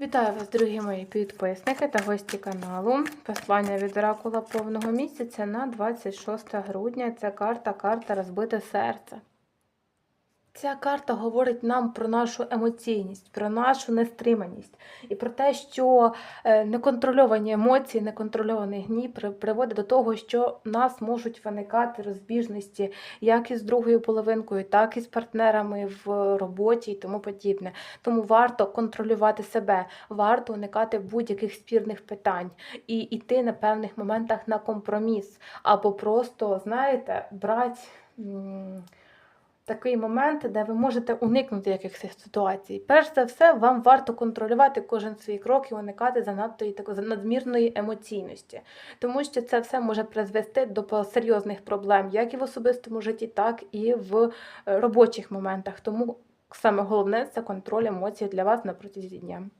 Вітаю вас, дорогі мої підписники та гості каналу. Послання від оракула повного місяця на 26 грудня. Це карта, карта розбите серце. Ця карта говорить нам про нашу емоційність, про нашу нестриманість і про те, що е, неконтрольовані емоції, неконтрольований гнів приводить до того, що в нас можуть виникати розбіжності як із другою половинкою, так і з партнерами в роботі і тому подібне. Тому варто контролювати себе, варто уникати будь-яких спірних питань і йти на певних моментах на компроміс, або просто, знаєте, брати. Такий момент, де ви можете уникнути якихось ситуацій. Перш за все, вам варто контролювати кожен свій крок і уникати занадто такої надмірної емоційності, тому що це все може призвести до серйозних проблем, як і в особистому житті, так і в е, робочих моментах. Тому саме головне це контроль емоцій для вас на протязі дня.